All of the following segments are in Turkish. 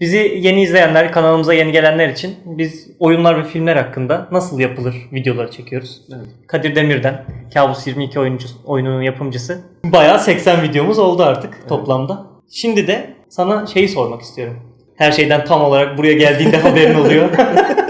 Bizi yeni izleyenler, kanalımıza yeni gelenler için biz oyunlar ve filmler hakkında nasıl yapılır videoları çekiyoruz. Evet. Kadir Demir'den, Kabus 22 oyuncu, oyununun yapımcısı. Bayağı 80 videomuz oldu artık toplamda. Şimdi de sana şeyi sormak istiyorum. Her şeyden tam olarak buraya geldiğinde haberin oluyor.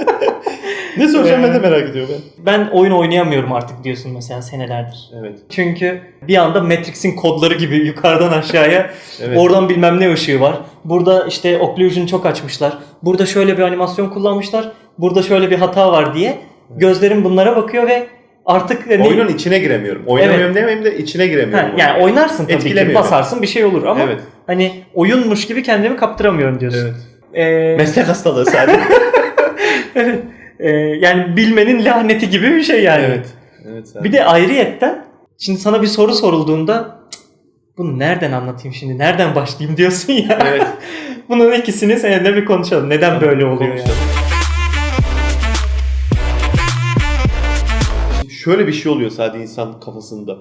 Ne soracağım ben de merak ediyorum ben. ben oyun oynayamıyorum artık diyorsun mesela senelerdir. Evet. Çünkü bir anda Matrix'in kodları gibi yukarıdan aşağıya Evet. oradan bilmem ne ışığı var. Burada işte occlusion çok açmışlar. Burada şöyle bir animasyon kullanmışlar. Burada şöyle bir hata var diye gözlerim bunlara bakıyor ve artık hani, Oyunun içine giremiyorum. Oynamıyorum demeyeyim de içine Ha, giremiyorum. yani oynarsın tabii ki basarsın bir şey olur ama Evet. hani oyunmuş gibi kendimi kaptıramıyorum diyorsun. Evet. Ee, Meslek hastalığı sadece. e, yani bilmenin laneti gibi bir şey yani. evet. Evet. sadece. Bir de ayrıyetten şimdi sana bir soru sorulduğunda "Cık, bunu nereden anlatayım şimdi? Nereden başlayayım diyorsun ya. Evet. Bunun ikisini seninle bir konuşalım. Neden böyle oluyor? Konuşalım. Şimdi şöyle bir şey oluyor sadece insan kafasında.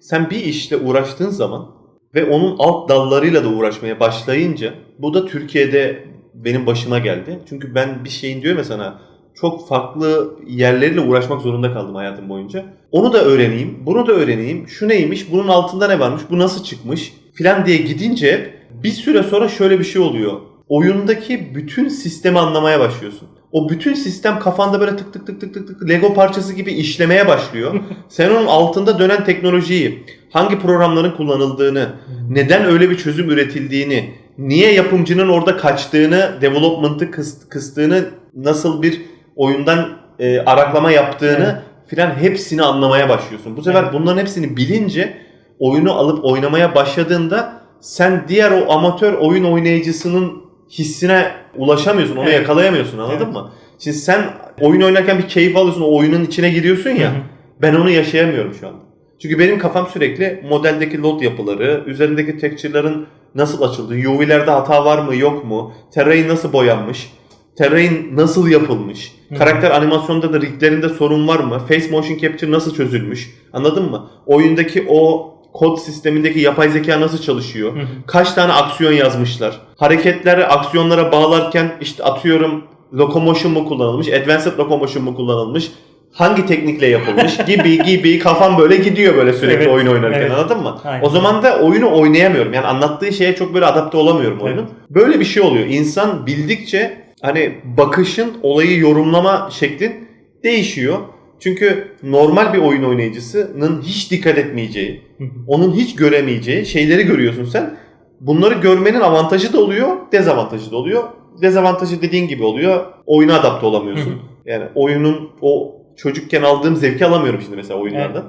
Sen bir işle uğraştığın zaman ve onun alt dallarıyla da uğraşmaya başlayınca bu da Türkiye'de benim başıma geldi. Çünkü ben bir şeyin diyor ya sana çok farklı yerleriyle uğraşmak zorunda kaldım hayatım boyunca. Onu da öğreneyim, bunu da öğreneyim. Şu neymiş, bunun altında ne varmış, bu nasıl çıkmış filan diye gidince bir süre sonra şöyle bir şey oluyor. Oyundaki bütün sistemi anlamaya başlıyorsun. O bütün sistem kafanda böyle tık tık tık tık tık tık Lego parçası gibi işlemeye başlıyor. Sen onun altında dönen teknolojiyi, hangi programların kullanıldığını, neden öyle bir çözüm üretildiğini, niye yapımcının orada kaçtığını, development'ı kıs- kıstığını, nasıl bir oyundan e, araklama yaptığını filan hepsini anlamaya başlıyorsun. Bu sefer Evet. bunların hepsini bilince oyunu alıp oynamaya başladığında sen diğer o amatör oyun oynayıcısının hissine ulaşamıyorsun, onu Evet. yakalayamıyorsun anladın Evet. mı? Şimdi sen oyun oynarken bir keyif alıyorsun, o oyunun içine giriyorsun ya. Hı hı. Ben onu yaşayamıyorum şu anda. Çünkü benim kafam sürekli modeldeki load yapıları, üzerindeki texture'ların nasıl açıldığı, UV'lerde hata var mı yok mu, terrain nasıl boyanmış, terrain nasıl yapılmış, Hı karakter animasyonda da riglerinde sorun var mı, face motion capture nasıl çözülmüş anladın mı? Oyundaki o kod sistemindeki yapay zeka nasıl çalışıyor? Hı. Kaç tane aksiyon yazmışlar? Hareketleri aksiyonlara bağlarken işte atıyorum locomotion mu kullanılmış, advanced locomotion mu kullanılmış? Hangi teknikle yapılmış gibi gibi kafam böyle gidiyor böyle sürekli Evet, oyun oynarken evet. anladın mı? Aynen. O zaman da oyunu oynayamıyorum. Yani anlattığı şeye çok böyle adapte olamıyorum oyunun. Evet. Böyle bir şey oluyor. İnsan bildikçe hani bakışın, olayı yorumlama şeklin değişiyor. Çünkü normal bir oyun oynayıcısının hiç dikkat etmeyeceği, onun hiç göremeyeceği şeyleri görüyorsun sen. Bunları görmenin avantajı da oluyor, dezavantajı da oluyor. Dezavantajı dediğin gibi oluyor. Oyuna adapte olamıyorsun. Yani oyunun o çocukken aldığım zevki alamıyorum şimdi mesela oyunlardan.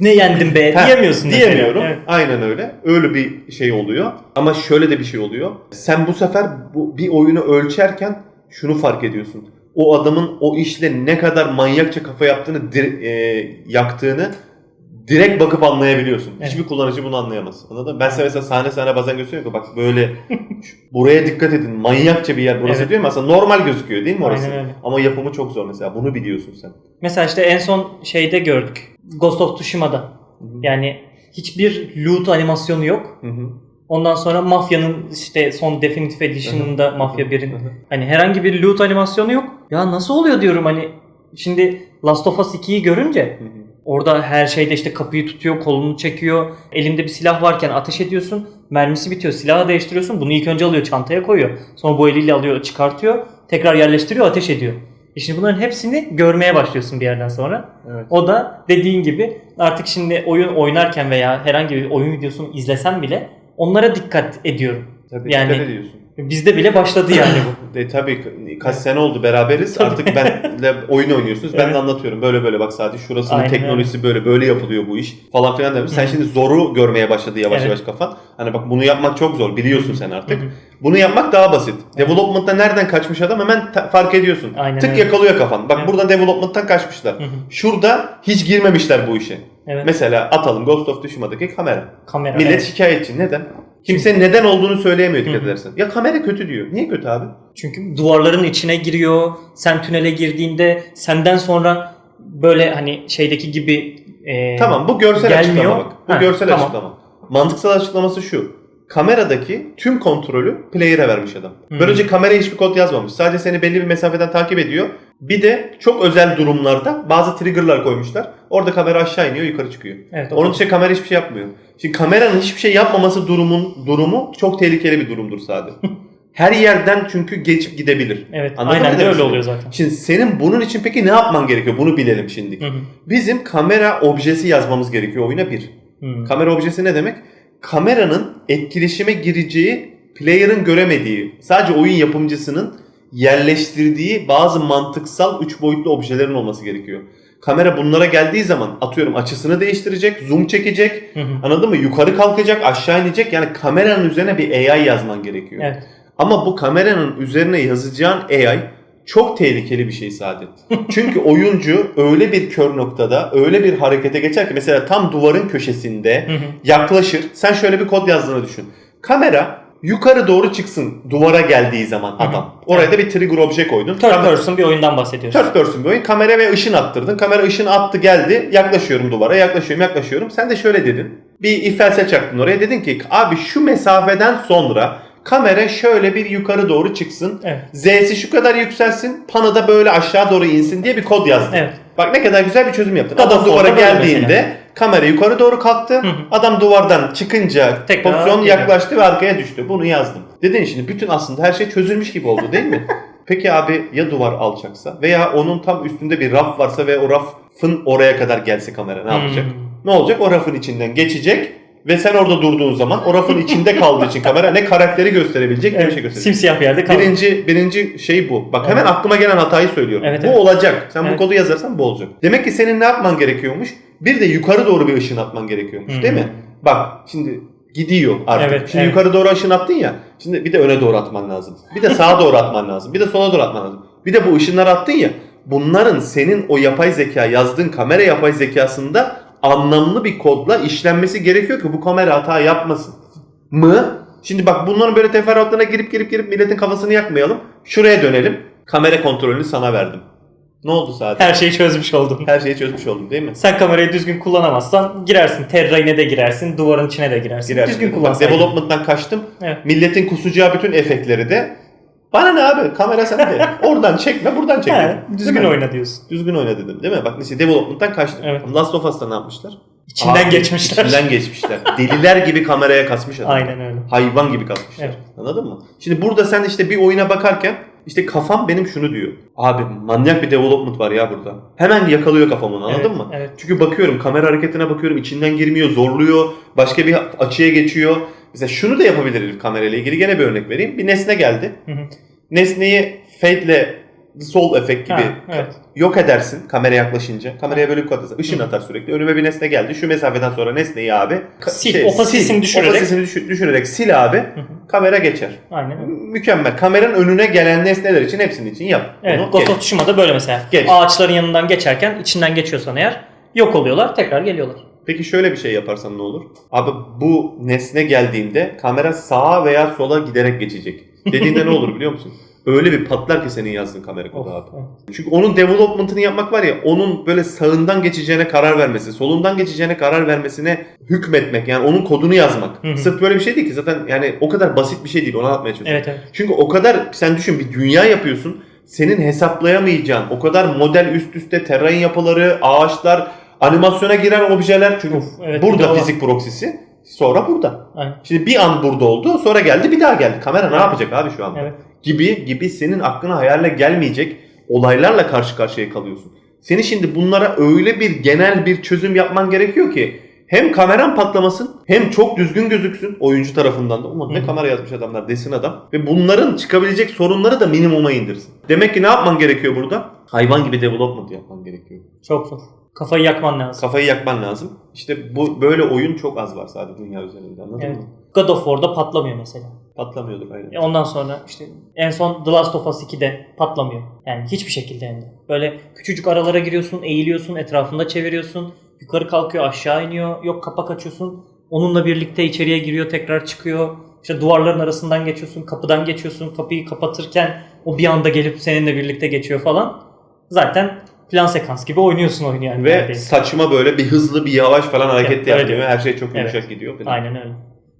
Ne yendim be Ha, diyemiyorsun. Diyemiyorum. Evet. Aynen öyle. Öyle bir şey oluyor. Ama şöyle de bir şey oluyor. Sen bu sefer bu bir oyunu ölçerken şunu fark ediyorsun. O adamın o işle ne kadar manyakça kafa yaptığını, dir- e, yaktığını direkt bakıp anlayabiliyorsun. Evet. Hiçbir kullanıcı bunu anlayamaz. Anladın mı? Ben size mesela sahne sahne bazen gösteriyorum ki bak böyle buraya dikkat edin. Manyakça bir yer burası Evet. diyor mu? Aslında normal gözüküyor değil mi orası? Aynen öyle. Ama yapımı çok zor mesela. Bunu biliyorsun sen. Mesela işte en son şeyde gördük. Ghost of Tsushima'da. Yani hiçbir loot animasyonu yok. Hı hı. Ondan sonra Mafya'nın işte son Definitive Edition'ında Mafya 1'in Hı hı. hani herhangi bir loot animasyonu yok. Ya nasıl oluyor diyorum hani şimdi Last of Us 2'yi görünce orada her şeyde işte kapıyı tutuyor, kolunu çekiyor. Elinde bir silah varken ateş ediyorsun. Mermisi bitiyor. Silahı değiştiriyorsun. Bunu ilk önce alıyor, çantaya koyuyor. Sonra bu eliyle alıyor, çıkartıyor. Tekrar yerleştiriyor, ateş ediyor. E şimdi bunların hepsini görmeye başlıyorsun bir yerden sonra. Evet. O da dediğin gibi artık şimdi oyun oynarken veya herhangi bir oyun videosunu izlesem bile onlara dikkat ediyorum. Tabii Yani- ediyorsun. Bizde bile başladı yani bu. De, tabii kaç sene oldu beraberiz. Tabii. Artık benle oyun oynuyorsunuz. Ben Evet. de anlatıyorum. Böyle böyle bak sadece şurasının Aynen teknolojisi böyle böyle yapılıyor bu iş falan filan demiş. Sen şimdi zoru görmeye başladı yavaş Evet. yavaş kafan. Hani bak bunu yapmak çok zor. Biliyorsun sen artık. Bunu yapmak daha basit. Development'ta nereden kaçmış adam hemen fark ediyorsun. Aynen Tık öyle. yakalıyor kafan. Bak Evet. buradan development'tan kaçmışlar. Şurada hiç girmemişler bu işe. Evet. Mesela atalım Ghost of Tsushima'daki kamera. Kamera. Millet evet. şikayetçi. Neden? Kimse neden olduğunu söyleyemiyor dikkat edersen. Ya kamera kötü diyor. Niye kötü abi? Çünkü duvarların içine giriyor. Sen tünele girdiğinde senden sonra böyle hani şeydeki gibi e, Tamam bu görsel gelmiyor. açıklama bak. Bu Ha, görsel tamam. açıklama. Mantıksal açıklaması şu. kameradaki tüm kontrolü player'e vermiş adam. Böylece kameraya hiçbir kod yazmamış. Sadece seni belli bir mesafeden takip ediyor. Bir de çok özel durumlarda bazı trigger'lar koymuşlar. Orada kamera aşağı iniyor, yukarı çıkıyor. Evet, Onun dışında kamera hiçbir şey yapmıyor. Şimdi kameranın hiçbir şey yapmaması durumun durumu çok tehlikeli bir durumdur sadece. Her yerden çünkü geçip gidebilir. Evet, Anladın aynen öyle oluyor zaten. Şimdi senin bunun için peki ne yapman gerekiyor? Bunu bilelim şimdi. Hı hı. Bizim kamera objesi yazmamız gerekiyor oyuna bir. Hı. Kamera objesi ne demek? Kameranın etkileşime gireceği, player'ın göremediği, sadece oyun yapımcısının yerleştirdiği bazı mantıksal 3 boyutlu objelerin olması gerekiyor. Kamera bunlara geldiği zaman atıyorum açısını değiştirecek, zoom çekecek, Hı hı. anladın mı? Yukarı kalkacak, aşağı inecek. Yani kameranın üzerine bir AI yazman gerekiyor. Evet. Ama bu kameranın üzerine yazacağın AI çok tehlikeli bir şey Saadet. Çünkü oyuncu öyle bir kör noktada, öyle bir harekete geçer ki mesela tam duvarın köşesinde yaklaşır. Sen şöyle bir kod yazdığını düşün. Kamera yukarı doğru çıksın duvara geldiği zaman adam. Oraya da bir trigger obje koydun. Third Kamer- person bir oyundan bahsediyoruz. Third person bir oyun. Kamera ve ışın attırdın. Kamera ışını attı geldi. Yaklaşıyorum duvara. Yaklaşıyorum yaklaşıyorum. Sen de şöyle dedin. Bir ifelse çaktın oraya. Dedin ki abi şu mesafeden sonra kamera şöyle bir yukarı doğru çıksın. Evet. Z'si şu kadar yükselsin. Panı da böyle aşağı doğru insin diye bir kod yazdın. Evet. Bak ne kadar güzel bir çözüm yaptın. God Adam duvara geldiğinde. Kamera yukarı doğru kalktı. hı. Adam duvardan çıkınca Tekrar pozisyon geliyor. yaklaştı ve arkaya düştü. Bunu yazdım. Dedin şimdi bütün aslında her şey çözülmüş gibi oldu değil mi? Peki abi ya duvar alçaksa veya onun tam üstünde bir raf varsa ve o rafın oraya kadar gelse kamera ne yapacak? Hmm. Ne olacak? O rafın içinden geçecek ve sen orada durduğun zaman o rafın içinde kaldığı için kamera ne karakteri gösterebilecek ne bir şey gösterecek. Simsiyah bir yerde kaldı. Birinci, birinci şey bu. Bak hemen Evet. aklıma gelen hatayı söylüyorum. Evet, bu evet. olacak. Sen bu Evet. kodu yazarsan bu olacak. Demek ki senin ne yapman gerekiyormuş? Bir de yukarı doğru bir ışın atman gerekiyormuş Hmm. değil mi? Bak şimdi gidiyor artık. Evet, şimdi evet. yukarı doğru ışın attın ya. Şimdi bir de öne doğru atman lazım. Bir de sağa doğru atman lazım. Bir de sola doğru atman lazım. Bir de bu ışınları attın ya. Bunların senin o yapay zeka yazdığın kamera yapay zekasında anlamlı bir kodla işlenmesi gerekiyor ki bu kamera hata yapmasın. Mı? Şimdi bak bunların böyle teferruatlarına girip girip girip milletin kafasını yakmayalım. Şuraya dönelim. Kamera kontrolünü sana verdim. Ne oldu sadece? Her şeyi çözmüş oldun. Her şeyi çözmüş oldum değil mi? Sen kamerayı düzgün kullanamazsan girersin. Terrain'e de girersin. Duvarın içine de girersin. Girersin. Düzgün Bak, kullansaydın. Development'tan kaçtım. Evet. Milletin kusacağı bütün efektleri de bana ne abi kamera sende. Oradan çekme buradan çekme. He, düzgün Değil mi? oyna diyorsun. Düzgün oyna dedim değil mi? Bak mesela development'tan kaçtım. Evet. Last of Us'ta ne yapmışlar? İçinden Abi, geçmişler. İçinden geçmişler. Deliler gibi kameraya kasmış adam. Aynen öyle. Hayvan gibi kasmışlar. Evet. Anladın mı? Şimdi burada sen işte bir oyuna bakarken işte kafam benim şunu diyor. Abi manyak bir development var ya burada. Hemen yakalıyor kafamı anladın Evet, mı? evet. Çünkü bakıyorum kamera hareketine bakıyorum içinden girmiyor zorluyor. Başka bir açıya geçiyor. Mesela şunu da yapabilir kamerayla ilgili gene bir örnek vereyim. Bir nesne geldi. Hı hı. Nesneyi fade'le Dissolve efekt gibi Ha, evet. yok edersin kamera yaklaşınca. Kameraya böyle yukarıda ışın atar sürekli. Önüme bir nesne geldi. Şu mesafeden sonra nesneyi abi Sil, opasitesini düşürerek. opasitesini düşü- düşürerek sil abi. hı. Kamera geçer. Aynen. Mükemmel. Kameranın önüne gelen nesneler için hepsinin için yap. Evet, Bunu Ghost of Tsushima'da böyle mesela. Geç. Ağaçların yanından geçerken içinden geçiyorsan eğer yok oluyorlar tekrar geliyorlar. Peki şöyle bir şey yaparsan ne olur? Abi bu nesne geldiğinde kamera sağa veya sola giderek geçecek. Dediğinde ne olur biliyor musun? Öyle bir patlar ki senin yazdığın kamera kodu abi. Çünkü onun development'ını yapmak var ya onun böyle sağından geçeceğine karar vermesi, solundan geçeceğine karar vermesine hükmetmek yani onun kodunu yazmak. Hı hı. Sırf böyle bir şey değil ki zaten yani o kadar basit bir şey değil onu anlatmaya çalışıyorum. Evet evet. Çünkü o kadar sen düşün bir dünya yapıyorsun. Senin hesaplayamayacağın o kadar model üst üste terrain yapıları, ağaçlar, animasyona giren objeler çünkü Of, evet, burada fizik proksisi sonra burada. Aynen. Şimdi bir an burada oldu sonra geldi bir daha geldi. Kamera ne yapacak abi şu anda? Evet. Gibi gibi senin aklına hayale gelmeyecek olaylarla karşı karşıya kalıyorsun. Seni şimdi bunlara öyle bir genel bir çözüm yapman gerekiyor ki hem kameran patlamasın hem çok düzgün gözüksün oyuncu tarafından da. Ulan ne Hı. kamera yazmış adamlar desin adam. Ve bunların çıkabilecek sorunları da minimuma indirsin. Demek ki ne yapman gerekiyor burada? Hayvan gibi development yapman gerekiyor. Çok zor. Kafayı yakman lazım. Kafayı yakman lazım. İşte bu böyle oyun çok az var sadece dünya üzerinde anladın Evet. mı? God of War'da patlamıyor mesela. Patlamıyordur aynen. E Ondan sonra işte en son The Last of Us 2'de patlamıyor. Yani hiçbir şekilde hem de. Böyle küçücük aralara giriyorsun, eğiliyorsun, etrafında çeviriyorsun. Yukarı kalkıyor, aşağı iniyor. Yok kapak açıyorsun. Onunla birlikte içeriye giriyor, tekrar çıkıyor. İşte duvarların arasından geçiyorsun, kapıdan geçiyorsun. Kapıyı kapatırken o bir anda gelip seninle birlikte geçiyor falan. Zaten plan sekans gibi oynuyorsun oyunu yani. Ve neredeyse. saçma böyle bir hızlı bir yavaş falan hareket Evet, de yapmıyor. Her şey çok Evet. yumuşak gidiyor falan. Aynen öyle.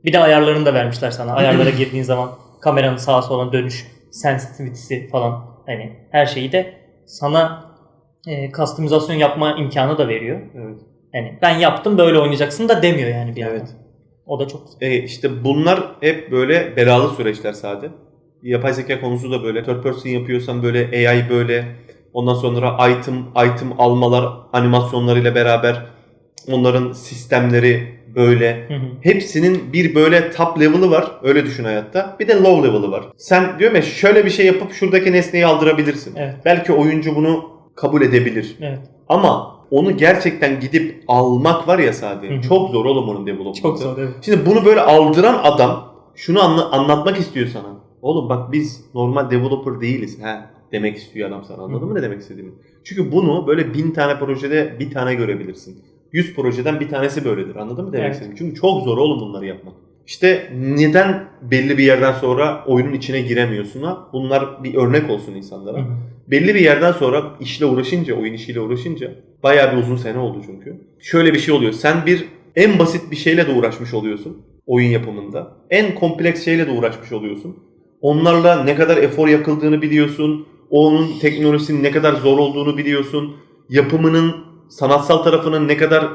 Bir de ayarlarını da vermişler sana. Ayarlara girdiğin zaman kameranın sağa sola dönüş sensitivity'si falan hani her şeyi de sana e, customizasyon yapma imkanı da veriyor. Evet. Yani ben yaptım böyle oynayacaksın da demiyor yani bir yandan. Evet. O da çok güzel. E, işte bunlar hep böyle belalı süreçler sade. Yapay zeka konusu da böyle. Third person yapıyorsan böyle AI böyle. Ondan sonra item item almalar animasyonlarıyla beraber onların sistemleri böyle. Hı hı. Hepsinin bir böyle top level'ı var. Öyle düşün hayatta. Bir de low level'ı var. Sen diyorum ya şöyle bir şey yapıp şuradaki nesneyi aldırabilirsin. Evet. Belki oyuncu bunu kabul edebilir. Evet. Ama onu gerçekten gidip almak var ya sadece. Hı hı. Çok zor oğlum onun development'ı. Çok zor evet. Şimdi bunu böyle aldıran adam şunu anla- anlatmak istiyor sana. Oğlum bak biz normal developer değiliz. He demek istiyor adam sana. Anladın Hı. mı ne demek istediğimi? Çünkü bunu böyle bin tane projede bir tane görebilirsin. Yüz projeden bir tanesi böyledir. Anladın mı demek Evet. istediğimi? Çünkü çok zor oğlum bunları yapmak. İşte neden belli bir yerden sonra oyunun içine giremiyorsun ha? Bunlar bir örnek olsun insanlara. Hı. Belli bir yerden sonra işle uğraşınca, oyun işiyle uğraşınca bayağı bir uzun sene oldu çünkü. Şöyle bir şey oluyor. Sen bir en basit bir şeyle de uğraşmış oluyorsun oyun yapımında. En kompleks şeyle de uğraşmış oluyorsun. Onlarla ne kadar efor yakıldığını biliyorsun. Onun teknolojisinin ne kadar zor olduğunu biliyorsun. Yapımının sanatsal tarafının ne kadar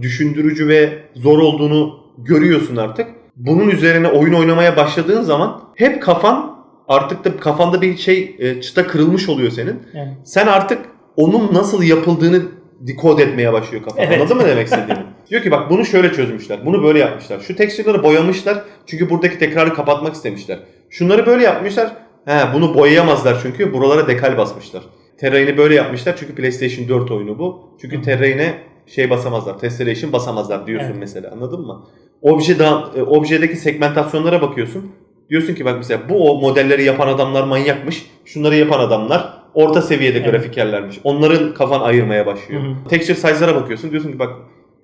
düşündürücü ve zor olduğunu görüyorsun artık. Bunun üzerine oyun oynamaya başladığın zaman hep kafan artık da kafanda bir şey e, çıta kırılmış oluyor senin. Yani. Sen artık onun nasıl yapıldığını dekod etmeye başlıyor kafan. Evet. Anladın mı demek istediğimi? Diyor ki bak bunu şöyle çözmüşler. Bunu böyle yapmışlar. Şu texture'ları boyamışlar. Çünkü buradaki tekrarı kapatmak istemişler. Şunları böyle yapmışlar. He bunu boyayamazlar çünkü buralara dekal basmışlar. Terrain'i böyle yapmışlar çünkü PlayStation 4 oyunu bu. Çünkü. Terrain'e şey basamazlar. Tessellation basamazlar diyorsun Evet. mesela. Anladın mı? Obje da, e, objedeki segmentasyonlara bakıyorsun. Diyorsun ki bak mesela bu o modelleri yapan adamlar manyakmış. Şunları yapan adamlar orta seviyede Evet. grafikerlermiş. Onların kafan ayırmaya başlıyor. Hı hı. Texture size'lara bakıyorsun. Diyorsun ki bak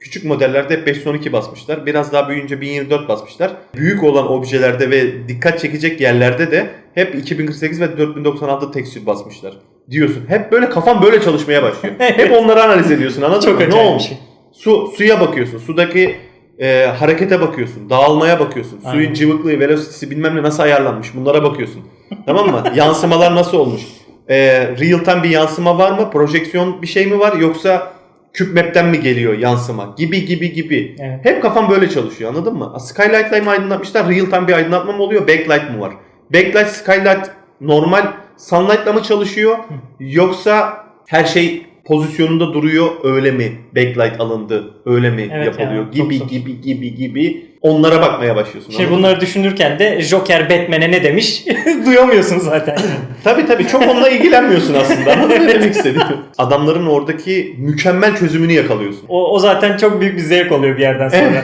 küçük modellerde hep 512 basmışlar. Biraz daha büyüyünce 1024 basmışlar. Büyük olan objelerde ve dikkat çekecek yerlerde de hep 2048 ve 4096 texture basmışlar. Diyorsun. Hep böyle kafan böyle çalışmaya başlıyor. Hep onları analiz ediyorsun anladın Çok mı? Ne olmuş? şey. Su, suya bakıyorsun. Sudaki e, harekete bakıyorsun. Dağılmaya bakıyorsun. Suyun Aynen. cıvıklığı, velocity'si bilmem ne nasıl ayarlanmış. Bunlara bakıyorsun. tamam mı? Yansımalar nasıl olmuş? E, real time bir yansıma var mı? Projeksiyon bir şey mi var? Yoksa küp map'ten mi geliyor yansıma? Gibi gibi gibi. Evet. Hep kafam böyle çalışıyor anladın mı? Skylight'la mı aydınlatmışlar? Real time bir aydınlatma mı oluyor? Backlight mı var? Backlight, skylight normal sunlight'la mı çalışıyor? Yoksa her şey pozisyonunda duruyor öyle mi backlight alındı öyle mi Evet yapılıyor yani, gibi zor. gibi gibi gibi onlara bakmaya başlıyorsun. Şimdi anladın bunları düşünürken de Joker Batman'e ne demiş duyamıyorsun zaten. Tabii tabii çok onunla ilgilenmiyorsun aslında anladın ne demek istediğimi? Adamların oradaki mükemmel çözümünü yakalıyorsun. O, o zaten çok büyük bir zevk oluyor bir yerden sonra.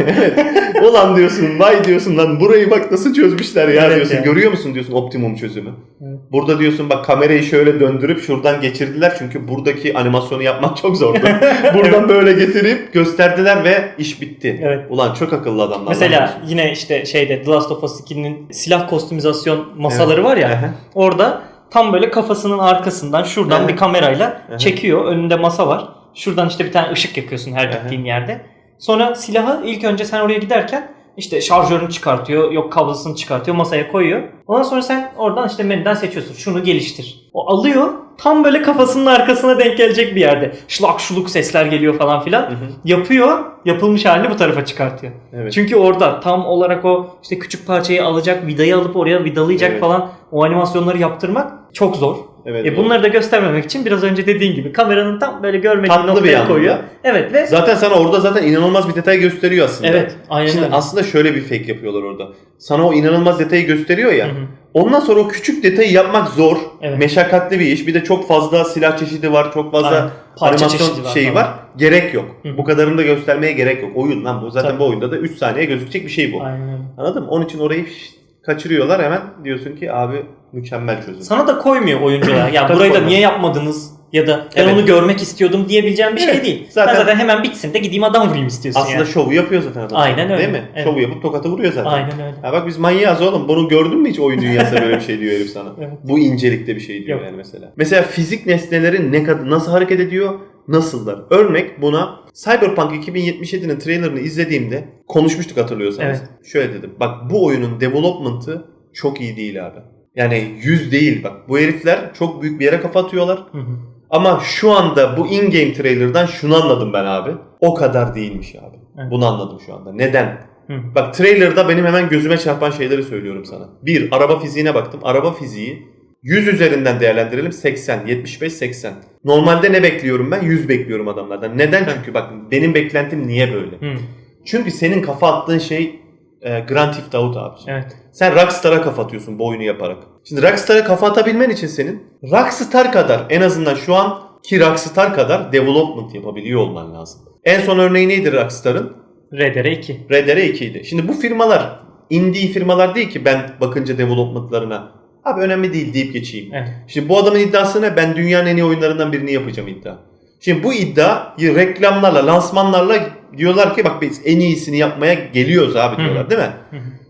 Ulan diyorsun vay diyorsun lan burayı bak nasıl çözmüşler ya Evet diyorsun. ya. Görüyor musun diyorsun optimum çözümü. Evet. Burada diyorsun bak kamerayı şöyle döndürüp şuradan geçirdiler çünkü buradaki animasyonu yapmak çok zordu. Buradan böyle getirip gösterdiler ve iş bitti. Evet. Ulan çok akıllı adamlar. lan Mesela yine işte şeyde The Last of Us 2'nin silah kostümizasyon masaları var ya. Aha. Orada tam böyle kafasının arkasından şuradan Aha. bir kamerayla Aha. çekiyor. Önünde masa var. Şuradan işte bir tane ışık yakıyorsun her gittiğin yerde. Sonra silahı ilk önce sen oraya giderken işte şarjörünü çıkartıyor, yok kablosunu çıkartıyor, masaya koyuyor. Ondan sonra sen oradan işte menüden seçiyorsun. Şunu geliştir. O alıyor, tam böyle kafasının arkasına denk gelecek bir yerde. Şlak şuluk sesler geliyor falan filan. Hı hı. Yapıyor, yapılmış halini bu tarafa çıkartıyor. Evet. Çünkü orada tam olarak o işte küçük parçayı alacak, vidayı alıp oraya vidalayacak Evet. falan o animasyonları yaptırmak çok zor. Evet, E doğru. bunları da göstermemek için biraz önce dediğin gibi kameranın tam böyle görmediğin Tatlı bir noktaya yandan koyuyor. Evet ve Zaten sana orada zaten inanılmaz bir detay gösteriyor aslında. evet aynen Şimdi öyle. aslında şöyle bir fake yapıyorlar orada. Sana o inanılmaz detayı gösteriyor ya. Ondan sonra o küçük detayı yapmak zor. Evet. Meşakkatli bir iş. Bir de çok fazla silah çeşidi var. Çok fazla Aynen. Parça animasyon çeşidi var şeyi var. Gerek yok. Hı. Bu kadarını da göstermeye gerek yok. Oyun lan bu. Zaten Tabii. bu oyunda da 3 saniye gözükecek bir şey bu. Aynen öyle. Anladın mı? Onun için orayı şşt kaçırıyorlar hemen. Diyorsun ki abi mükemmel çözüm. Sana da koymuyor oyuncular. Ya Tabii burayı da koymaz. niye yapmadınız? Ya da ben Evet. onu görmek istiyordum diyebileceğim bir şey Evet. değil. Zaten- ben zaten hemen bitsin de gideyim adam vurayım istiyorsun Aslında yani. şovu yapıyor zaten adam. Aynen öyle. Değil mi? Evet. Şovu yapıp tokatı vuruyor zaten. Aynen öyle. Ha bak biz manyağız oğlum. Bunu gördün mü hiç oyun dünyasında böyle bir şey diyor herif sana. Evet. Bu incelikte bir şey diyor Yok. yani mesela. Mesela fizik nesneleri ne kadar nasıl hareket ediyor? Nasıllar? Örnek buna Cyberpunk 2077'nin trailerını izlediğimde konuşmuştuk hatırlıyorsanız. Evet. Şöyle dedim. Bak bu oyunun development'ı çok iyi değil abi. Yani 100 değil bak. Bu herifler çok büyük bir yere kafa atıyorlar. Hı hı. Ama şu anda bu in-game trailer'dan şunu anladım ben abi. O kadar değilmiş abi. Evet. Bunu anladım şu anda. Neden? Hı. Bak trailer'da benim hemen gözüme çarpan şeyleri söylüyorum sana. Bir, araba fiziğine baktım. Araba fiziği 100 üzerinden değerlendirelim 80, 75, 80. Normalde ne bekliyorum ben? 100 bekliyorum adamlardan. Neden? Çünkü bak benim beklentim niye böyle? Hı. Çünkü senin kafa attığın şey e, Grand Theft Auto abi. Evet. Sen Rockstar'a kafa atıyorsun bu oyunu yaparak. Şimdi Rockstar'a kafa atabilmen için senin Rockstar kadar en azından şu an ki Rockstar kadar development yapabiliyor olman lazım. En son örneği neydi Rockstar'ın? RDR2. RDR 2 idi. Şimdi bu firmalar indie firmalar değil ki ben bakınca developmentlarına abi önemli değil deyip geçeyim. Evet. Şimdi bu adamın iddiası ne? Ben dünyanın en iyi oyunlarından birini yapacağım iddia. Şimdi bu iddiayı reklamlarla, lansmanlarla diyorlar ki bak biz en iyisini yapmaya geliyoruz abi diyorlar değil mi?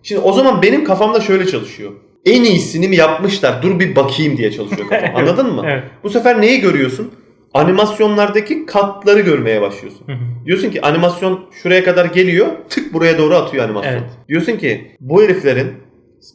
Şimdi o zaman benim kafamda şöyle çalışıyor. En iyisini mi yapmışlar? Dur bir bakayım diye çalışıyor kafam. Anladın mı? Evet. Bu sefer neyi görüyorsun? Animasyonlardaki katları görmeye başlıyorsun. Diyorsun ki animasyon şuraya kadar geliyor, tık buraya doğru atıyor animasyon. Evet. Diyorsun ki bu heriflerin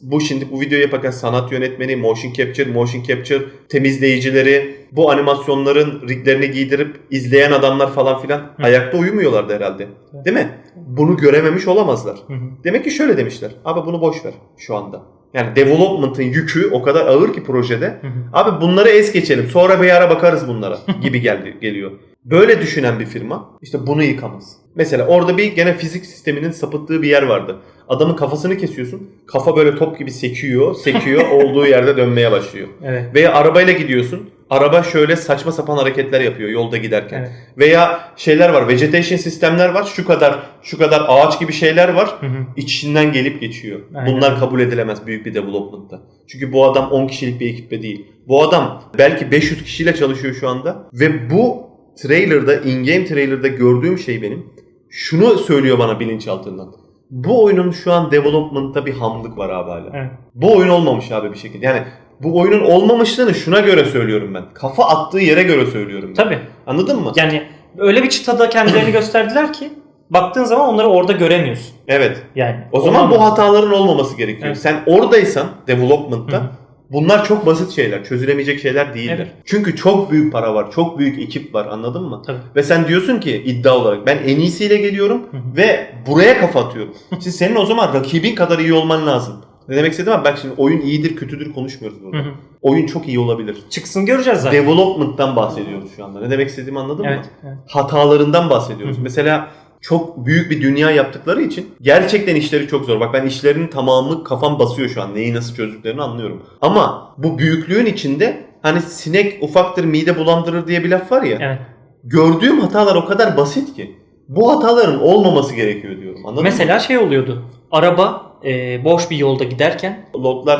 bu şimdi bu videoyu yaparken sanat yönetmeni, motion capture, motion capture temizleyicileri, bu animasyonların riglerini giydirip izleyen adamlar falan filan Hı. ayakta uyumuyorlardı herhalde. Değil mi? Bunu görememiş olamazlar. Hı hı. Demek ki şöyle demişler. Abi bunu boş ver şu anda. Yani development'ın yükü o kadar ağır ki projede. Hı hı. Abi bunları es geçelim. Sonra bir ara bakarız bunlara gibi geldi geliyor. Böyle düşünen bir firma işte bunu yıkamaz. Mesela orada bir gene fizik sisteminin sapıttığı bir yer vardı. Adamın kafasını kesiyorsun. Kafa böyle top gibi sekiyor, sekiyor, olduğu yerde dönmeye başlıyor. Evet. Veya arabayla gidiyorsun. Araba şöyle saçma sapan hareketler yapıyor yolda giderken. Evet. Veya şeyler var, vegetation sistemler var. Şu kadar şu kadar ağaç gibi şeyler var Hı hı. içinden gelip geçiyor. Aynen. Bunlar kabul edilemez büyük bir development'ta. Çünkü bu adam 10 kişilik bir ekiple değil. Bu adam belki 500 kişiyle çalışıyor şu anda ve bu trailer'da, in-game trailer'da gördüğüm şey benim. Şunu söylüyor bana bilinçaltından. Bu oyunun şu an development'ta bir hamlık var abi hala. Evet. Bu oyun olmamış abi bir şekilde. Yani bu oyunun olmamışlığını şuna göre söylüyorum ben. Kafa attığı yere göre söylüyorum ben. Tabii. Anladın mı? Yani öyle bir çıtada kendilerini gösterdiler ki baktığın zaman onları orada göremiyorsun. Evet. Yani. O zaman bu hataların olmaması gerekiyor. Evet. Sen oradaysan development'ta hı. Bunlar çok basit şeyler. Çözülemeyecek şeyler değiller. Evet. Çünkü çok büyük para var. Çok büyük ekip var. Anladın mı? Tabii. Ve sen diyorsun ki iddia olarak ben en iyisiyle geliyorum ve buraya kafa atıyorum. Şimdi senin o zaman rakibin kadar iyi olman lazım. Ne demek istediğim bak şimdi oyun iyidir kötüdür konuşmuyoruz burada. Hı hı. Oyun çok iyi olabilir. Çıksın göreceğiz zaten. Development'tan bahsediyoruz şu anda. Ne demek istediğimi anladın mı? Evet. evet. hatalarından bahsediyoruz. Hı hı. Mesela çok büyük bir dünya yaptıkları için gerçekten işleri çok zor. Bak ben işlerinin tamamı kafam basıyor şu an. Neyi nasıl çözdüklerini anlıyorum. Ama bu büyüklüğün içinde hani sinek ufaktır mide bulandırır diye bir laf var ya. Evet. Gördüğüm hatalar o kadar basit ki. Bu hataların olmaması gerekiyor diyorum. Anladın Mesela şey oluyordu. Araba e, boş bir yolda giderken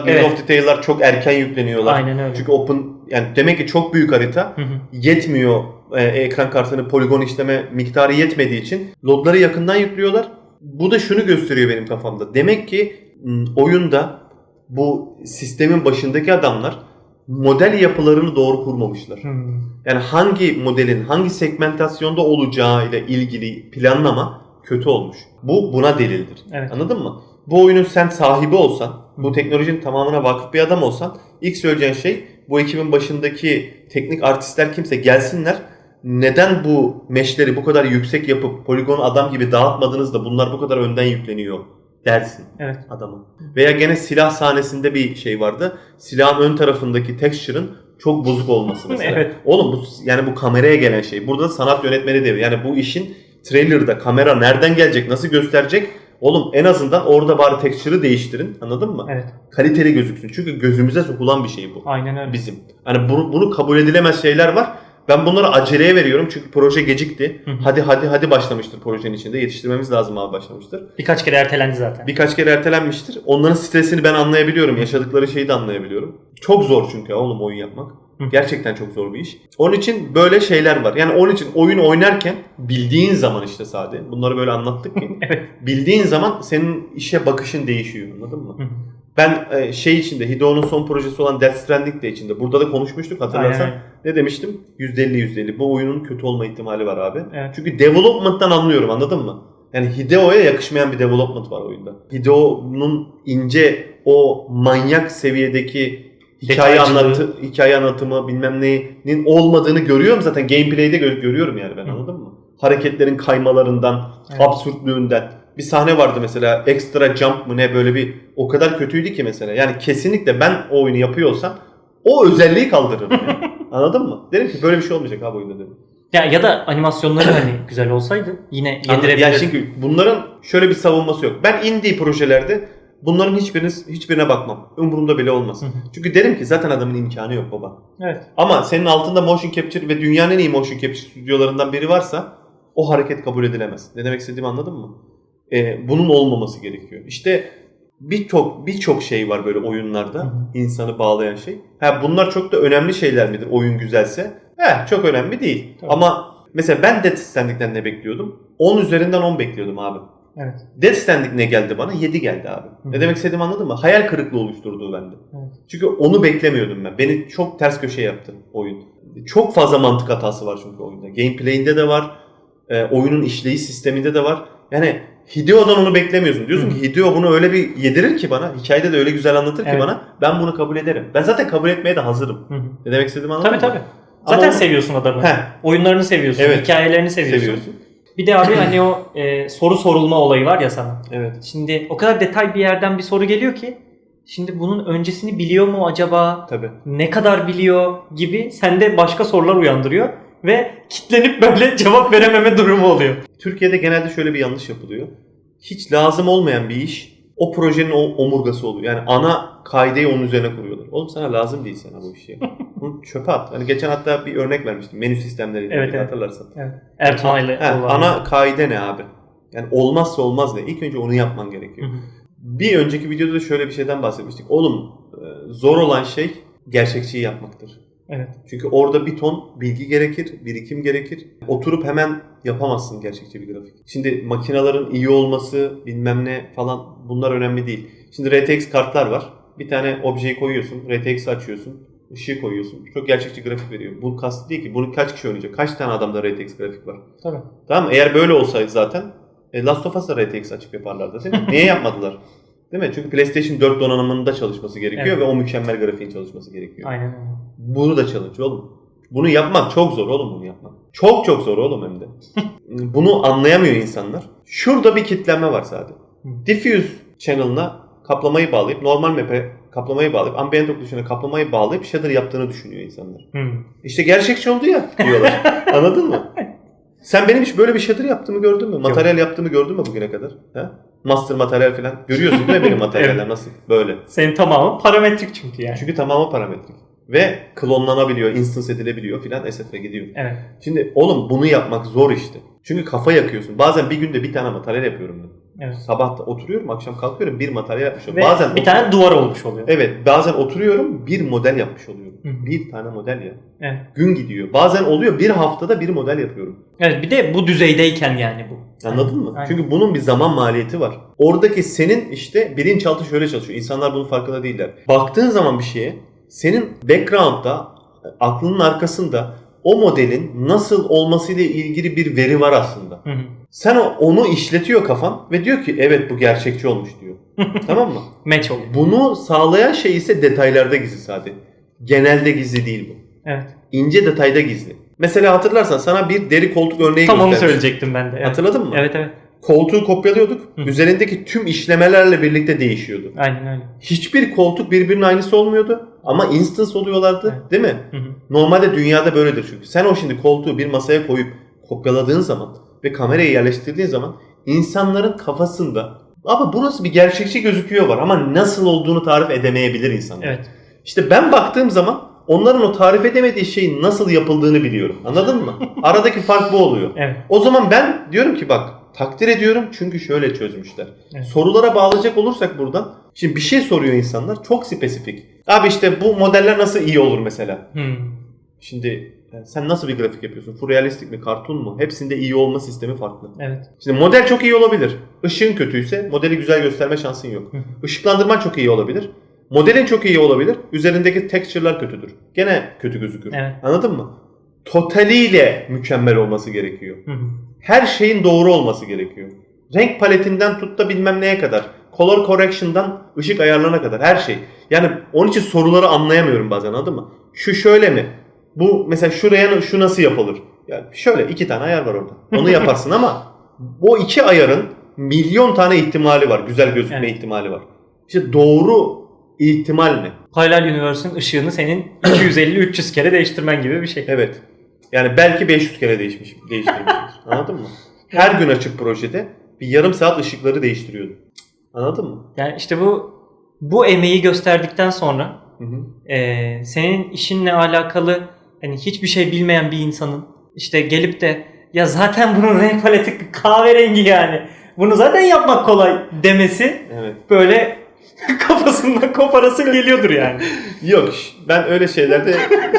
Level Evet. of Detail'lar çok erken yükleniyorlar. Aynen öyle. Çünkü open yani demek ki çok büyük harita Hı hı. yetmiyor e, ekran kartını poligon işleme miktarı yetmediği için lodları yakından yüklüyorlar. Bu da şunu gösteriyor benim kafamda. Demek ki m, oyunda bu sistemin başındaki adamlar model yapılarını doğru kurmamışlar. Hı. Yani hangi modelin hangi segmentasyonda olacağı ile ilgili planlama kötü olmuş. Bu buna delildir. Evet. Anladın mı? Bu oyunun sen sahibi olsan, bu teknolojinin tamamına vakıf bir adam olsan ilk söyleyeceğin şey bu ekibin başındaki teknik artistler kimse gelsinler. Neden bu meşleri bu kadar yüksek yapıp poligonu adam gibi dağıtmadınız da bunlar bu kadar önden yükleniyor dersin Evet. adama. Veya gene silah sahnesinde bir şey vardı. Silahın ön tarafındaki texture'ın çok bozuk olması mesela. Evet. Oğlum bu yani bu kameraya gelen şey. Burada da sanat yönetmeni de yani bu işin trailer'da kamera nereden gelecek, nasıl gösterecek? Oğlum en azından orada bari texture'ı değiştirin. Anladın mı? Evet. Kaliteli gözüksün. Çünkü gözümüze sokulan bir şey bu. Aynen öyle. Bizim. Hani bunu, bunu kabul edilemez şeyler var. Ben bunları aceleye veriyorum çünkü proje gecikti. Hı hı. Hadi hadi hadi başlamıştır projenin içinde. Yetiştirmemiz lazım abi başlamıştır. Birkaç kere ertelendi zaten. Birkaç kere ertelenmiştir. Onların stresini ben anlayabiliyorum. Yaşadıkları şeyi de anlayabiliyorum. Çok zor çünkü oğlum oyun yapmak. Gerçekten çok zor bir iş. Onun için böyle şeyler var. Yani onun için oyun oynarken bildiğin zaman işte sade. Bunları böyle anlattık ki. Evet. bildiğin zaman senin işe bakışın değişiyor. Anladın mı? Ben e, şey içinde Hideo'nun son projesi olan Death Stranding de içinde. Burada da konuşmuştuk hatırlarsan. Aynen. ne demiştim? %50 %50. Bu oyunun kötü olma ihtimali var abi. Evet. Çünkü development'tan anlıyorum anladın mı? Yani Hideo'ya yakışmayan bir development var oyunda. Hideo'nun ince o manyak seviyedeki hikaye anlatı hikaye anlatımı bilmem neyin olmadığını görüyorum zaten gameplay'de gö- görüyorum yani ben anladın mı? Hareketlerin kaymalarından, Evet. absürtlüğünden. Bir sahne vardı mesela extra jump mı ne böyle bir o kadar kötüydü ki mesela. Yani kesinlikle ben o oyunu yapıyor olsam o özelliği kaldırırım. yani. Anladın mı? Derim ki böyle bir şey olmayacak abi oyunda derim. Ya ya da animasyonları hani güzel olsaydı yine Anladın? yedirebilir. Yani çünkü bunların şöyle bir savunması yok. Ben indie projelerde bunların hiçbirine, hiçbirine bakmam. Umurumda bile olmaz. Hı hı. Çünkü derim ki zaten adamın imkanı yok baba. Evet. Ama senin altında motion capture ve dünyanın en iyi motion capture stüdyolarından biri varsa o hareket kabul edilemez. Ne demek istediğimi anladın mı? Ee, bunun olmaması gerekiyor. İşte birçok birçok şey var böyle oyunlarda Hı hı. insanı bağlayan şey. Ha bunlar çok da önemli şeyler midir oyun güzelse? He çok önemli değil. Tabii. Ama mesela ben Death Stranding'den ne bekliyordum? 10 üzerinden 10 bekliyordum abi. Evet. Death Stranding ne geldi bana? 7 geldi abi. Hı. Ne demek istediğimi anladın mı? Hayal kırıklığı oluşturdu bende. Evet. Çünkü onu beklemiyordum ben. Beni çok ters köşe yaptı oyun. Çok fazla mantık hatası var çünkü oyunda. Gameplay'inde de var. e, oyunun işleyiş sisteminde de var. Yani Hideo'dan onu beklemiyorsun. Diyorsun Hı. ki Hideo bunu öyle bir yedirir ki bana. Hikayede de öyle güzel anlatır ki Evet. bana. Ben bunu kabul ederim. Ben zaten kabul etmeye de hazırım. Hı hı. Ne demek istediğimi anladın Tabii mı? tabii. Ama Zaten onu- seviyorsun adamı. Heh, Oyunlarını seviyorsun, Evet. hikayelerini seviyorsun. seviyorsun. Bir de abi hani o e, soru sorulma olayı var ya sana. Evet. Şimdi o kadar detay bir yerden bir soru geliyor ki şimdi bunun öncesini biliyor mu acaba? Tabii. Ne kadar biliyor gibi sende başka sorular uyandırıyor ve kitlenip böyle cevap verememe durumu oluyor. Türkiye'de genelde şöyle bir yanlış yapılıyor. Hiç lazım olmayan bir iş o projenin o omurgası oluyor. Yani ana kaideyi onun üzerine kuruyorlar. Oğlum sana lazım değil sana bu iş ya. Bunu çöpe at. Hani geçen hatta bir örnek vermiştim. Menü sistemleriyle Evet, evet. hatırlarsan. Evet. Ertuğrul ile He, olan. ana kaide ne abi? Yani olmazsa olmaz ne? İlk önce onu yapman Hı gerekiyor. hı. Bir önceki videoda da şöyle bir şeyden bahsetmiştik. Oğlum e, zor olan şey gerçekçiyi yapmaktır. Evet. Çünkü orada bir ton bilgi gerekir, birikim gerekir. Oturup hemen yapamazsın gerçekçi bir grafik. Şimdi makinaların iyi olması, bilmem ne falan bunlar önemli değil. Şimdi RTX kartlar var. Bir tane objeyi koyuyorsun, RTX'i açıyorsun, ışığı koyuyorsun. Çok gerçekçi grafik veriyor. Bu kastı değil ki. Bunu kaç kişi oynayacak? Kaç tane adamda RTX grafik var? Tabii. Tamam mı? Eğer böyle olsaydı zaten e, Last of Us'da RTX açıp yaparlardı değil mi? Niye yapmadılar? Değil mi? Çünkü PlayStation 4 donanımında çalışması gerekiyor Evet. ve o mükemmel grafiğin çalışması gerekiyor. Aynen öyle. Bunu da challenge oğlum. Bunu yapmak çok zor oğlum bunu yapmak. Çok çok zor oğlum hem de. bunu anlayamıyor insanlar. Şurada bir kitlenme var sadece. Diffuse channel'ına kaplamayı bağlayıp normal map'e kaplamayı bağlayıp ambient occlusion'a kaplamayı bağlayıp shader yaptığını düşünüyor insanlar. Hı. İşte gerçekçi oldu ya diyorlar. Anladın mı? Sen benim hiç böyle bir shader yaptığımı gördün mü? Materyal yaptığımı gördün mü bugüne kadar? Ha? Master materyal falan. Görüyorsun değil mi benim materyaller Evet. nasıl? Böyle. Senin tamamı parametrik çünkü yani. Çünkü tamamı parametrik. Ve klonlanabiliyor, instance edilebiliyor filan SF'e gidiyor. Evet. Şimdi oğlum bunu yapmak zor işte. Çünkü kafa yakıyorsun. Bazen bir günde bir tane materyal yapıyorum ben. Evet. Sabah da oturuyorum, akşam kalkıyorum bir materyal yapmış oluyorum. Ve Bazen bir otur- tane duvar olmuş oluyor. Evet, bazen oturuyorum bir model yapmış oluyorum. Hı hı. Bir tane model ya. Evet. Gün gidiyor. Bazen oluyor bir haftada bir model yapıyorum. Evet bir de bu düzeydeyken yani bu. Anladın mı? Aynen. Çünkü bunun bir zaman maliyeti var. Oradaki senin işte bilinçaltı şöyle çalışıyor. İnsanlar bunun farkında değiller. Baktığın zaman bir şeye senin background'da aklının arkasında o modelin nasıl olmasıyla ilgili bir veri var aslında. Hı hı. Sen onu işletiyor kafan ve diyor ki evet bu gerçekçi olmuş diyor. tamam mı? Match oluyor. Bunu sağlayan şey ise detaylarda gizli sadece. Genelde gizli değil bu. Evet. İnce detayda gizli. Mesela hatırlarsan sana bir deri koltuk örneği Tam onu göstermiştim. söyleyecektim ben de. Evet. Hatırladın mı? Evet evet. Koltuğu kopyalıyorduk. Hı. Üzerindeki tüm işlemelerle birlikte değişiyordu. Aynen öyle. Hiçbir koltuk birbirinin aynısı olmuyordu ama instance oluyorlardı, Evet. değil mi? Hı hı. Normalde dünyada böyledir çünkü. Sen o şimdi koltuğu bir masaya koyup kopyaladığın zaman ve kamerayı yerleştirdiğin zaman insanların kafasında ama burası bir gerçekçi gözüküyor var ama nasıl olduğunu tarif edemeyebilir insanlar. Evet. İşte ben baktığım zaman onların o tarif edemediği şeyin nasıl yapıldığını biliyorum. Anladın mı? Aradaki fark bu oluyor. Evet. O zaman ben diyorum ki bak takdir ediyorum çünkü şöyle çözmüşler. Evet. Sorulara bağlayacak olursak buradan. Şimdi bir şey soruyor insanlar çok spesifik. Abi işte bu modeller nasıl iyi olur mesela? Hı. Şimdi yani sen nasıl bir grafik yapıyorsun? Furyalistik mi, kartun mu? Hepsinde iyi olma sistemi farklı. Evet. Şimdi model çok iyi olabilir. Işığın kötüyse modeli güzel gösterme şansın yok. Işıklandırman çok iyi olabilir. Modelin çok iyi olabilir. Üzerindeki texture'lar kötüdür. Gene kötü gözükür. Evet. Anladın mı? Totaliyle mükemmel olması gerekiyor. Hı hı. Her şeyin doğru olması gerekiyor. Renk paletinden tut da bilmem neye kadar. Color correction'dan ışık ayarlarına kadar her şey. Yani onun için soruları anlayamıyorum bazen anladın mı? Şu şöyle mi? Bu mesela şuraya şu nasıl yapılır? Yani şöyle iki tane ayar var orada. Onu yaparsın ama o iki ayarın milyon tane ihtimali var. Güzel gözükme Evet. ihtimali var. İşte doğru ihtimal ne? Paralel Universe'ın ışığını senin 250-300 kere değiştirmen gibi bir şey. Evet. Yani belki 500 kere değişmiş, değiştirmiştir. Anladın mı? Her gün açık projede bir yarım saat ışıkları değiştiriyordu. Anladın mı? Yani işte bu bu emeği gösterdikten sonra Hı hı. e, senin işinle alakalı hani hiçbir şey bilmeyen bir insanın işte gelip de ya zaten bunun renk paleti kahverengi yani. Bunu zaten yapmak kolay demesi Evet. böyle kafasından koparasın geliyordur yani. Yok ben öyle şeylerde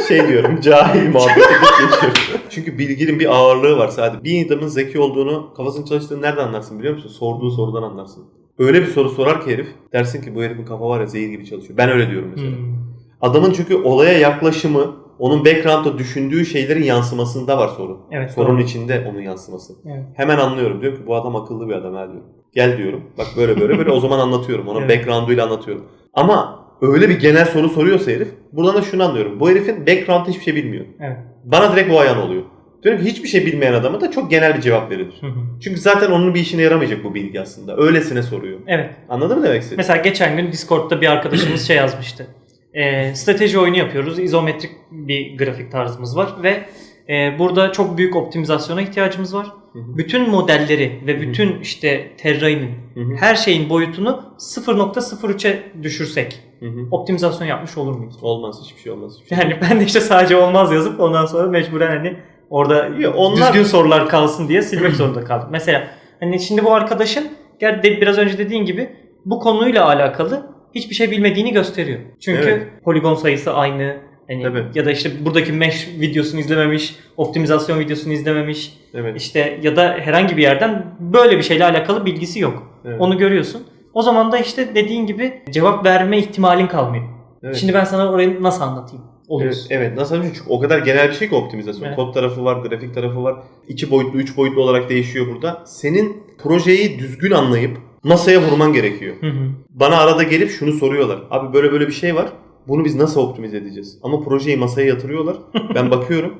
şey diyorum cahil muhabbeti geçiyorum. Çünkü bilginin bir ağırlığı var sadece. Bir adamın zeki olduğunu kafasının çalıştığını nereden anlarsın biliyor musun? Sorduğu sorudan anlarsın. Öyle bir soru sorar ki herif dersin ki bu herifin kafa var ya zehir gibi çalışıyor. Ben öyle diyorum mesela. Hmm. Adamın çünkü olaya yaklaşımı onun background'da düşündüğü şeylerin yansımasında var sorun. Evet, Sorunun doğru. içinde onun yansıması. Evet. Hemen anlıyorum. Diyorum ki bu adam akıllı bir adam ha diyorum. Gel diyorum. Bak böyle böyle böyle o zaman anlatıyorum. Ona Evet. background'uyla anlatıyorum. Ama öyle bir genel soru soruyorsa herif buradan da şunu anlıyorum. Bu herifin background'da hiçbir şey bilmiyor. Evet. Bana direkt bu ayan oluyor. Diyorum ki hiçbir şey bilmeyen adama da çok genel bir cevap verilir. Hı hı. Çünkü zaten onun bir işine yaramayacak bu bilgi aslında. Öylesine soruyor. evet. Anladın mı demek istediğimi? Mesela geçen gün Discord'da bir arkadaşımız şey yazmıştı. Ee, strateji oyunu yapıyoruz. İzometrik bir grafik tarzımız var ve e, burada çok büyük optimizasyona ihtiyacımız var. Hı hı. Bütün modelleri ve bütün işte terrain'in Hı hı. her şeyin boyutunu 0.03'e düşürsek Hı hı. optimizasyon yapmış olur muyuz? Olmaz hiçbir şey olmaz. Hiçbir şey. Yani ben de işte sadece olmaz yazıp ondan sonra mecburen hani orada onlar- düzgün sorular kalsın diye silmek zorunda kaldım. Mesela hani şimdi bu arkadaşın de, biraz önce dediğin gibi bu konuyla alakalı hiçbir şey bilmediğini gösteriyor. Çünkü Evet. poligon sayısı aynı. Hani Tabii. ya da işte buradaki mesh videosunu izlememiş, optimizasyon videosunu izlememiş. Evet. İşte ya da herhangi bir yerden böyle bir şeyle alakalı bilgisi yok. Evet. Onu görüyorsun. O zaman da işte dediğin gibi cevap verme ihtimalin kalmıyor. Evet. Şimdi ben sana orayı nasıl anlatayım? Evet, Oluyorsun. evet. Nasıl anlatayım? Çünkü o kadar genel bir şey ki optimizasyon. Evet. Kod tarafı var, grafik tarafı var. İki boyutlu, üç boyutlu olarak değişiyor burada. Senin projeyi düzgün anlayıp masaya vurman gerekiyor. Hı hı. Bana arada gelip şunu soruyorlar. Abi böyle böyle bir şey var. Bunu biz nasıl optimize edeceğiz? Ama projeyi masaya yatırıyorlar. Ben bakıyorum.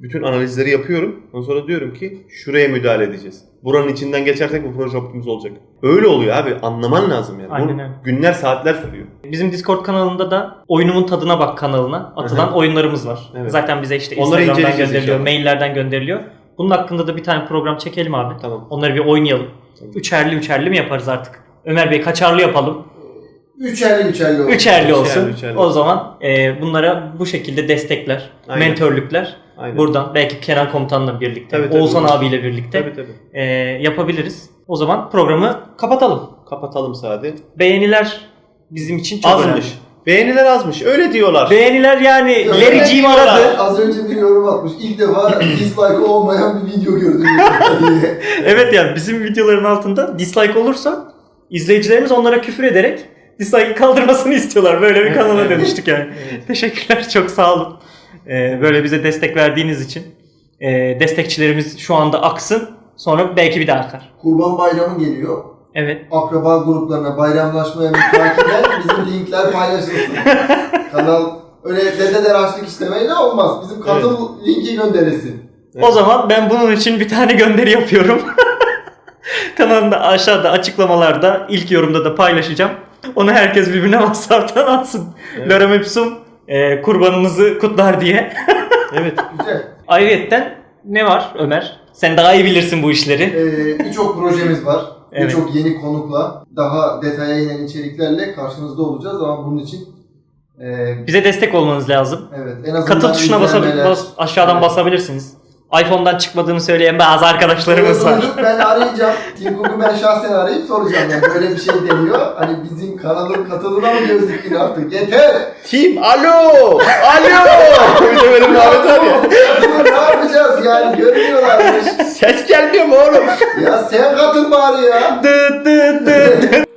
Bütün analizleri yapıyorum. Ondan sonra diyorum ki şuraya müdahale edeceğiz. Buranın içinden geçersek bu proje optimize olacak. Öyle oluyor abi. Anlaman lazım yani. Aynen öyle. günler saatler sürüyor. Bizim Discord kanalında da oyunumun tadına bak kanalına atılan Hı hı. oyunlarımız var. Evet. Zaten bize işte Onları Instagram'dan gönderiliyor, inşallah. maillerden gönderiliyor. Bunun hakkında da bir tane program çekelim abi. Tamam. Onları bir oynayalım. Tamam. Üçerli üçerli mi yaparız artık? Ömer Bey kaçarlı yapalım. Üçerli üçerli olsun. Üçerli olsun. üçerli. O zaman e, bunlara bu şekilde destekler, Aynen. mentörlükler Aynen. buradan belki Kenan Komutan'la birlikte, Tabii, tabii. Oğuzhan abiyle birlikte Tabii tabii. e, yapabiliriz. O zaman programı kapatalım. Kapatalım Sadi. Beğeniler bizim için çok önemli. Azmış. Beğeniler azmış. Öyle diyorlar. Beğeniler yani öyle aradı. Az önce bir yorum atmış. İlk defa dislike olmayan bir video gördüm. Evet yani bizim videoların altında dislike olursa izleyicilerimiz onlara küfür ederek dislike'ı kaldırmasını istiyorlar. Böyle bir kanala dönüştük yani. Teşekkürler çok sağ olun. Ee, böyle bize destek verdiğiniz için. Ee, destekçilerimiz şu anda aksın. Sonra belki bir daha akar. Kurban bayramı geliyor. Evet. Akraba gruplarına bayramlaşmaya mütakiben bizim linkler paylaşılsın. Kanal öyle dedeler açlık istemeyle olmaz. Bizim katıl linki gönderilsin. Evet. O zaman ben bunun için bir tane gönderi yapıyorum. Kanalımda aşağıda açıklamalarda ilk yorumda da paylaşacağım. Onu herkes birbirine WhatsApp'tan atsın. Evet. Lorem Ipsum e, kurbanınızı kutlar diye. Evet. Güzel. Ayrıyetten ne var Ömer? Sen daha iyi bilirsin bu işleri. Ee, Birçok projemiz var. Evet. Birçok yeni konukla, daha detaya inen içeriklerle karşınızda olacağız ama bunun için e, Bize destek olmanız lazım. evet en azından Katıl tuşuna basabilir, bas- aşağıdan Evet. basabilirsiniz. iPhone'dan çıkmadığını söyleyen bazı arkadaşlarımız var. Ben arayacağım. Tim Cook'u ben şahsen arayıp soracağım. Yani böyle bir şey deniyor. Hani bizim kanalın katılına mı göz diktin artık? Yeter! Team alo! Alo! Bir de böyle muhabbet var ya. Ne yapacağız yani? Görmüyorlarmış. Ses gelmiyor mu oğlum? Ya sen katıl bari ya. Dı dı dı dı.